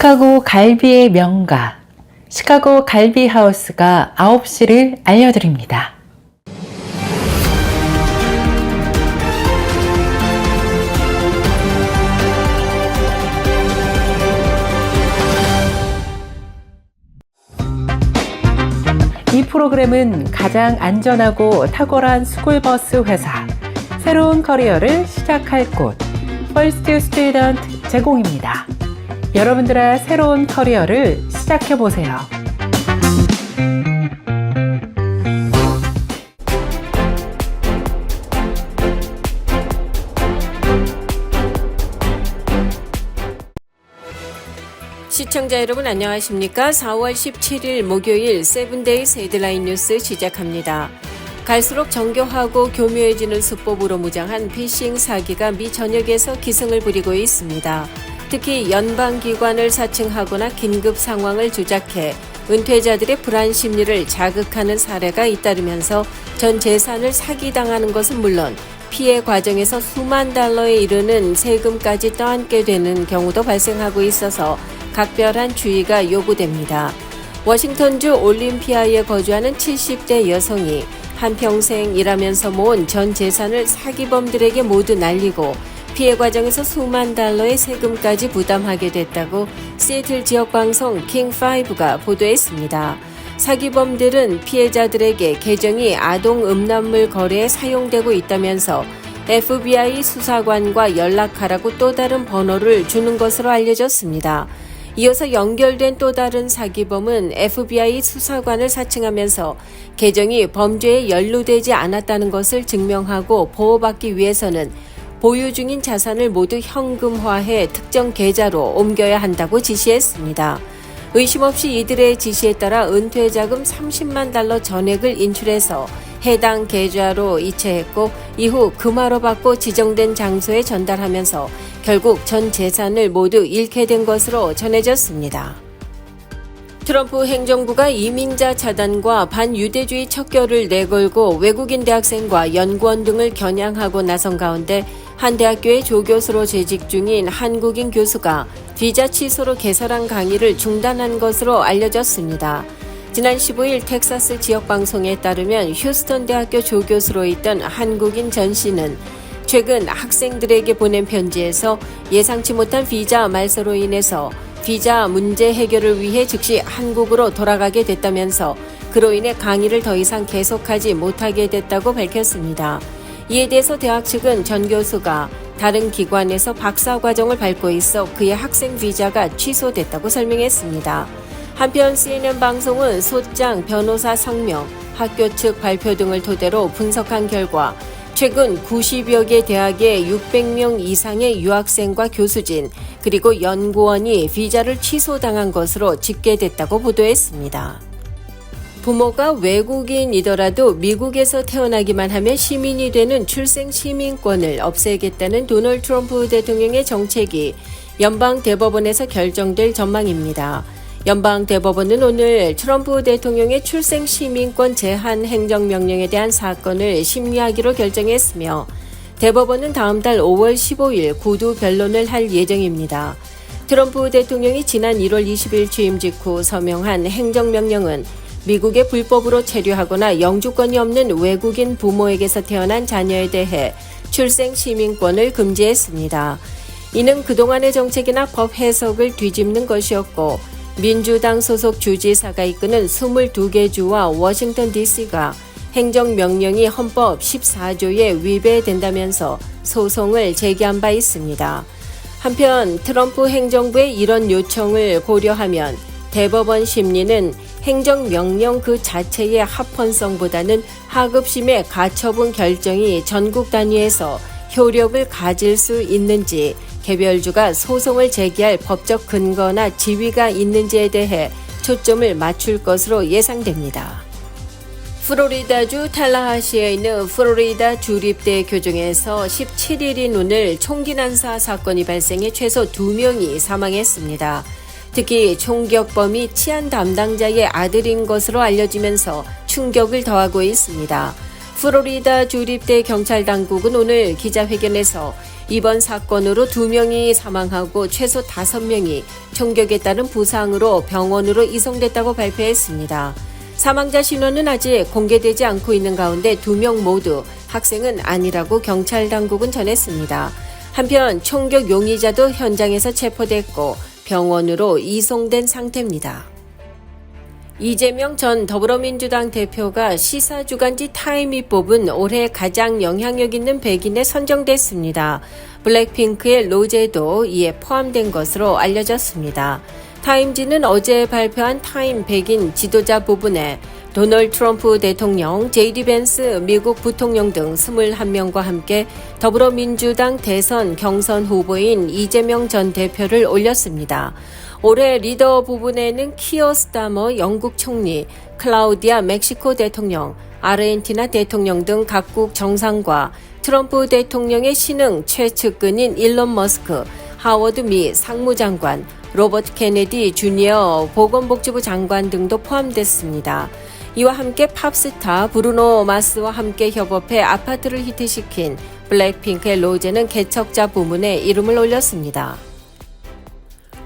시카고 갈비의 명가, 시카고 갈비 하우스가 9시를 알려드립니다. 이 프로그램은 가장 안전하고 탁월한 스쿨버스 회사, 새로운 커리어를 시작할 곳, 퍼스트 스튜던트 제공입니다. 여러분들의 새로운 커리어를 시작해 보세요. 시청자 여러분 안녕하십니까? 4월 17일 목요일 세븐데이스 헤드라인 뉴스 시작합니다. 갈수록 정교하고 교묘해지는 수법으로 무장한 피싱 사기가 미 전역에서 기승을 부리고 있습니다. 특히 연방기관을 사칭하거나 긴급 상황을 조작해 은퇴자들의 불안 심리를 자극하는 사례가 잇따르면서 전 재산을 사기당하는 것은 물론 피해 과정에서 수만 달러에 이르는 세금까지 떠안게 되는 경우도 발생하고 있어서 각별한 주의가 요구됩니다. 워싱턴주 올림피아에 거주하는 70대 여성이 한평생 일하면서 모은 전 재산을 사기범들에게 모두 날리고 피해 과정에서 수만 달러의 세금까지 부담하게 됐다고 시애틀 지역 방송 킹5가 보도했습니다. 사기범들은 피해자들에게 계정이 아동 음란물 거래에 사용되고 있다면서 FBI 수사관과 연락하라고 또 다른 번호를 주는 것으로 알려졌습니다. 이어서 연결된 또 다른 사기범은 FBI 수사관을 사칭하면서 계정이 범죄에 연루되지 않았다는 것을 증명하고 보호받기 위해서는 보유 중인 자산을 모두 현금화해 특정 계좌로 옮겨야 한다고 지시했습니다. 의심 없이 이들의 지시에 따라 은퇴자금 30만 달러 전액을 인출해서 해당 계좌로 이체했고 이후 금화로 받고 지정된 장소에 전달하면서 결국 전 재산을 모두 잃게 된 것으로 전해졌습니다. 트럼프 행정부가 이민자 차단과 반유대주의 척결을 내걸고 외국인 대학생과 연구원 등을 겨냥하고 나선 가운데 한 대학교의 조교수로 재직 중인 한국인 교수가 비자 취소로 개설한 강의를 중단한 것으로 알려졌습니다. 지난 15일 텍사스 지역 방송에 따르면 휴스턴 대학교 조교수로 있던 한국인 전 씨는 최근 학생들에게 보낸 편지에서 예상치 못한 비자 말소로 인해서 비자 문제 해결을 위해 즉시 한국으로 돌아가게 됐다면서 그로 인해 강의를 더 이상 계속하지 못하게 됐다고 밝혔습니다. 이에 대해서 대학 측은 전 교수가 다른 기관에서 박사 과정을 밟고 있어 그의 학생 비자가 취소됐다고 설명했습니다. 한편 CNN 방송은 소장 변호사 성명, 학교 측 발표 등을 토대로 분석한 결과 최근 90여 개 대학의 600명 이상의 유학생과 교수진 그리고 연구원이 비자를 취소당한 것으로 집계됐다고 보도했습니다. 부모가 외국인이더라도 미국에서 태어나기만 하면 시민이 되는 출생 시민권을 없애겠다는 도널드 트럼프 대통령의 정책이 연방 대법원에서 결정될 전망입니다. 연방 대법원은 오늘 트럼프 대통령의 출생 시민권 제한 행정명령에 대한 사건을 심리하기로 결정했으며 대법원은 다음 달 5월 15일 구두 변론을 할 예정입니다. 트럼프 대통령이 지난 1월 20일 취임 직후 서명한 행정명령은 미국에 불법으로 체류하거나 영주권이 없는 외국인 부모에게서 태어난 자녀에 대해 출생 시민권을 금지했습니다. 이는 그동안의 정책이나 법 해석을 뒤집는 것이었고 민주당 소속 주지사가 이끄는 22개 주와 워싱턴 DC가 행정명령이 헌법 14조에 위배된다면서 소송을 제기한 바 있습니다. 한편 트럼프 행정부의 이런 요청을 고려하면 대법원 심리는 행정명령 그 자체의 합헌성보다는 하급심의 가처분 결정이 전국 단위에서 효력을 가질 수 있는지 개별주가 소송을 제기할 법적 근거나 지위가 있는지에 대해 초점을 맞출 것으로 예상됩니다. 플로리다주 탈라하시에 있는 플로리다 주립대 교정에서 17일인 오늘 총기 난사 사건이 발생해 최소 2명이 사망했습니다. 특히 총격범이 치안 담당자의 아들인 것으로 알려지면서 충격을 더하고 있습니다. 플로리다 주립대 경찰 당국은 오늘 기자회견에서 이번 사건으로 두 명이 사망하고 최소 다섯 명이 총격에 따른 부상으로 병원으로 이송됐다고 발표했습니다. 사망자 신원은 아직 공개되지 않고 있는 가운데 두 명 모두 학생은 아니라고 경찰 당국은 전했습니다. 한편 총격 용의자도 현장에서 체포됐고 병원으로 이송된 상태입니다. 이재명 전 더불어민주당 대표가 시사주간지 타임이 뽑은 올해 가장 영향력 있는 백인에 선정됐습니다. 블랙핑크의 로제도 이에 포함된 것으로 알려졌습니다. 타임지는 어제 발표한 타임 백인 지도자 부분에 도널드 트럼프 대통령, 제이디 벤스 미국 부통령 등 21명과 함께 더불어민주당 대선 경선 후보인 이재명 전 대표를 올렸습니다. 올해 리더 부분에는 키어 스타머 영국 총리, 클라우디아 멕시코 대통령, 아르헨티나 대통령 등 각국 정상과 트럼프 대통령의 신흥 최측근인 일론 머스크, 하워드 미 상무장관, 로버트 케네디 주니어 보건복지부 장관 등도 포함됐습니다. 이와 함께 팝스타 브루노 마스와 함께 협업해 아파트를 히트시킨 블랙핑크의 로제는 개척자 부문에 이름을 올렸습니다.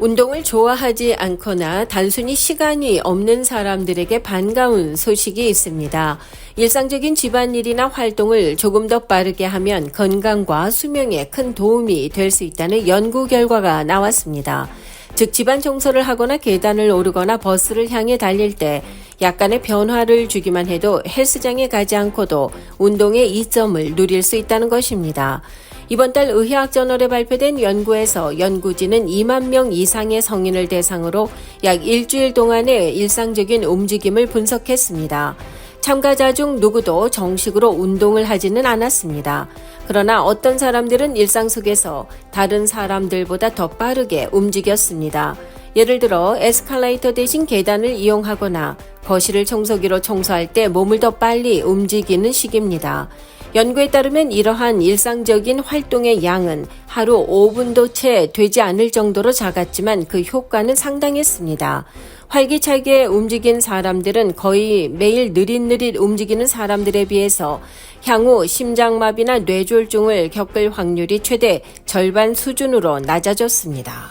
운동을 좋아하지 않거나 단순히 시간이 없는 사람들에게 반가운 소식이 있습니다. 일상적인 집안일이나 활동을 조금 더 빠르게 하면 건강과 수명에 큰 도움이 될 수 있다는 연구 결과가 나왔습니다. 즉 집안 청소를 하거나 계단을 오르거나 버스를 향해 달릴 때 약간의 변화를 주기만 해도 헬스장에 가지 않고도 운동의 이점을 누릴 수 있다는 것입니다. 이번 달 의학 저널에 발표된 연구에서 연구진은 2만 명 이상의 성인을 대상으로 약 일주일 동안의 일상적인 움직임을 분석했습니다. 참가자 중 누구도 정식으로 운동을 하지는 않았습니다. 그러나 어떤 사람들은 일상 속에서 다른 사람들보다 더 빠르게 움직였습니다. 예를 들어 에스컬레이터 대신 계단을 이용하거나 거실을 청소기로 청소할 때 몸을 더 빨리 움직이는 식입니다. 연구에 따르면 이러한 일상적인 활동의 양은 하루 5분도 채 되지 않을 정도로 작았지만 그 효과는 상당했습니다. 활기차게 움직인 사람들은 거의 매일 느릿느릿 움직이는 사람들에 비해서 향후 심장마비나 뇌졸중을 겪을 확률이 최대 절반 수준으로 낮아졌습니다.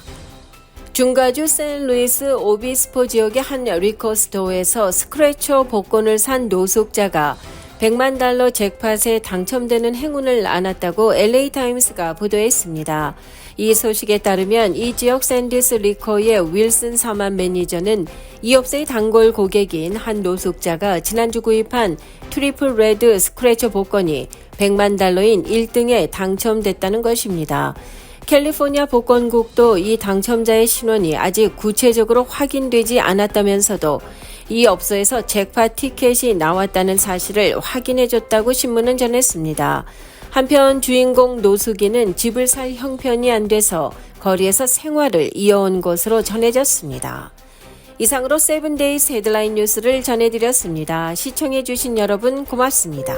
중가주 샌루이스 오비스포 지역의 한 리코스토어에서 스크래처 복권을 산 노숙자가 100만 달러 잭팟에 당첨되는 행운을 안았다고 LA타임스가 보도했습니다. 이 소식에 따르면 이 지역 샌디스 리커의 윌슨 사만 매니저는 이 업체의 단골 고객인 한 노숙자가 지난주 구입한 트리플 레드 스크래처 복권이 100만 달러인 1등에 당첨됐다는 것입니다. 캘리포니아 복권국도 이 당첨자의 신원이 아직 구체적으로 확인되지 않았다면서도 이 업소에서 잭팟 티켓이 나왔다는 사실을 확인해줬다고 신문은 전했습니다. 한편 주인공 노숙인은 집을 살 형편이 안 돼서 거리에서 생활을 이어온 것으로 전해졌습니다. 이상으로 세븐데이스 헤드라인 뉴스를 전해드렸습니다. 시청해주신 여러분 고맙습니다.